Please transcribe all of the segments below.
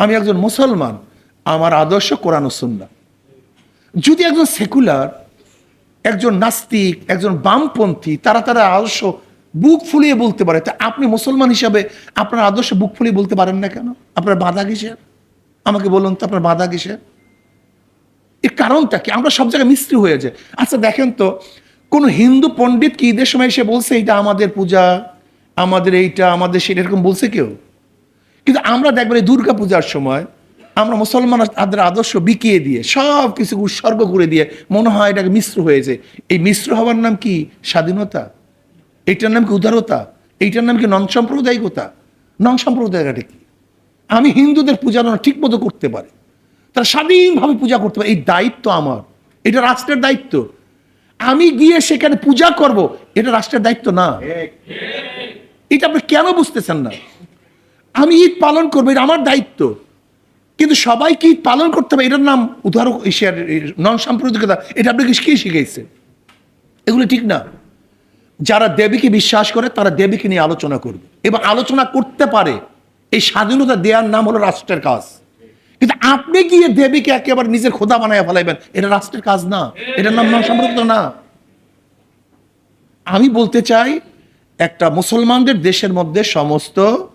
আমি একজন মুসলমান, আমার আদর্শ কোরআন ও সুন্নাহ। যদি একজন সেকুলার, একজন নাস্তিক, একজন বামপন্থী, তারা তারা আদর্শ বুক ফুলিয়ে বলতে পারে, তা আপনি মুসলমান হিসাবে আপনার আদর্শ বুক ফুলিয়ে বলতে পারেন না কেন? আপনার বাধা কিসের? আমাকে বলুন তো আপনার বাধা কিসের? এর কারণটা কি? আমরা সব জায়গায় মিস্ত্রি হয়ে যায় আচ্ছা দেখেন তো, কোন হিন্দু পণ্ডিত কি ঈদের সময় এসে বলছে এটা আমাদের পূজা, আমাদের এইটা, আমাদের সেটা, এরকম বলছে কেউ? কিন্তু আমরা দেখবেন এই দুর্গা পূজার সময় আমরা মুসলমান তাদের আদর্শ বিকিয়ে দিয়ে সব কিছু উৎসর্গ করে দিয়ে মনে হয় এটাকে মিশ্র হয়েছে। এই মিশ্র হওয়ার নাম কি? স্বাধীনতা। এইটার নাম কি উদারতা? এইটার নাম কি নন সাম্প্রদায়িকতা নন সাম্প্রদায়িকতা কি? আমি হিন্দুদের পূজা ঠিক মতো করতে পারি তারা স্বাধীনভাবে পূজা করতে পারে এই দায়িত্ব আমার। এটা রাষ্ট্রের দায়িত্ব। আমি গিয়ে সেখানে পূজা করব এটা রাষ্ট্রের দায়িত্ব না। এটা আপনি কেন বুঝতেছেন না? আমি ঈদ পালন করব, এটা আমার দায়িত্ব। কিন্তু সবাইকে ঈদ পালন করতে হবে, এটার নাম উদাহরণ নন সাম্প্রদায়িকতা এটা আপনাকে কে শিখেছে এগুলো ঠিক না। যারা দেবীকে বিশ্বাস করে, তারা দেবীকে নিয়ে আলোচনা করবে। এবং আলোচনা করতে পারে, এই স্বাধীনতা দেওয়ার নাম হলো রাষ্ট্রের কাজ। কিন্তু আপনি গিয়ে দেবীকে একেবারে নিজের খোদা বানায় ফেলাইবেন, এটা রাষ্ট্রের কাজ না, এটার নাম নন সম্পর্কিত না। আমি বলতে চাই, একটা মুসলমানদের দেশের মধ্যে সমস্ত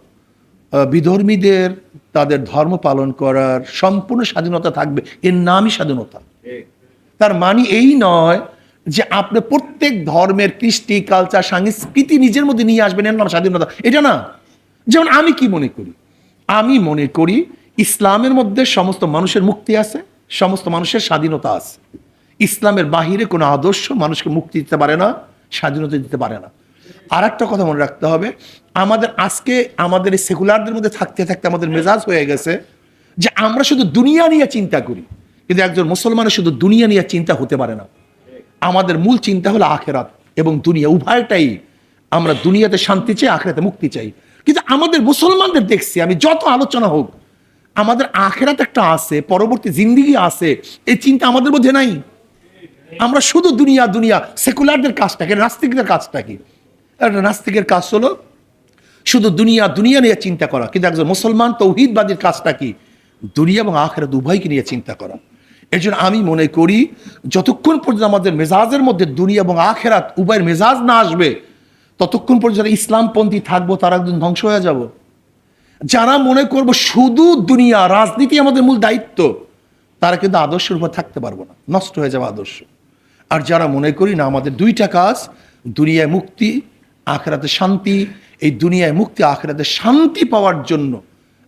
বিধর্মীদের তাদের ধর্ম পালন করার সম্পূর্ণ স্বাধীনতা থাকবে। এর নামই স্বাধীনতা। তার মানে এই নয় যে আপনি প্রত্যেক ধর্মের কৃষ্টি কালচার সংস্কৃতি নিজের মধ্যে নিয়ে আসবেন, এর নাম স্বাধীনতা। এটা না। যেমন আমি কি মনে করি? আমি মনে করি ইসলামের মধ্যে সমস্ত মানুষের মুক্তি আছে, সমস্ত মানুষের স্বাধীনতা আছে। ইসলামের বাহিরে কোনো আদর্শ মানুষকে মুক্তি দিতে পারে না, স্বাধীনতা দিতে পারে না। আর একটা কথা মনে রাখতে হবে, আমাদের আজকে আমাদের এই সেকুলারদের মধ্যে থাকতে থাকতে আমাদের মেজাজ হয়ে গেছে যে আমরা শুধু দুনিয়া নিয়ে চিন্তা করি, কিন্তু একজন মুসলমানের শুধু দুনিয়া নিয়ে চিন্তা হতে পারে না। আমাদের মূল চিন্তা হলো আখেরাত এবং দুনিয়া, উভয়টাই আমরা দুনিয়াতে শান্তি চাই, আখেরাতে মুক্তি চাই। কিন্তু আমাদের মুসলমানদের দেখছি, আমি যত আলোচনা হোক, আমাদের আখেরাত একটা আছে, পরবর্তী জিন্দিগি আছে, এই চিন্তা আমাদের মধ্যে নাই। আমরা শুধু দুনিয়া দুনিয়া, সেকুলারদের কাজটা কি, নাস্তিকদের কাজটা কি? একটা নাস্তিকের কাজ হলো শুধু দুনিয়া দুনিয়া নিয়ে চিন্তা করা। কিন্তু একজন মুসলমান তৌহিদবাদীর কাজটা কি? দুনিয়া এবং আখেরাত উভয়কে নিয়ে চিন্তা করা। এর জন্য আমি মনে করি, যতক্ষণ পর্যন্ত আমাদের মেজাজের মধ্যে দুনিয়া এবং আখেরাত উভয়ের মেজাজ না আসবে, ততক্ষণ পর্যন্ত ইসলামপন্থী থাকব, তারা একদিন ধ্বংস হয়ে যাব। যারা মনে করব শুধু দুনিয়া, রাজনীতি আমাদের মূল দায়িত্ব, তারা কিন্তু আদর্শের উপর থাকতে পারব না। নষ্ট হয়ে যাবে আদর্শ। আর যারা মনে করি না, আমাদের দুইটা কাজ, দুনিয়ায় মুক্তি আখেরাতে শান্তি, এই দুনিয়ায় মুক্তি, আখেরাতে শান্তি পাওয়ার জন্য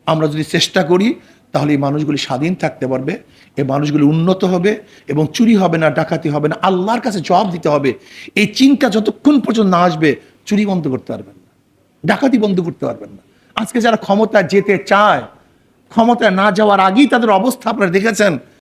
আমরা যদি চেষ্টা করি, তাহলে এই মানুষগুলি স্বাধীন থাকতে পারবে, এই মানুষগুলি উন্নত হবে এবং চুরি হবে না, ডাকাতি হবে না, আল্লাহর কাছে জবাব দিতে হবে। এই চিন্তা যতক্ষণ পর্যন্ত না আসবে, চুরি বন্ধ করতে পারবেন না, ডাকাতি বন্ধ করতে পারবেন না। আজকে যারা ক্ষমতা যেতে চায়, ক্ষমতায় না যাওয়ার আগেই তাদের অবস্থা আপনারা দেখেছেন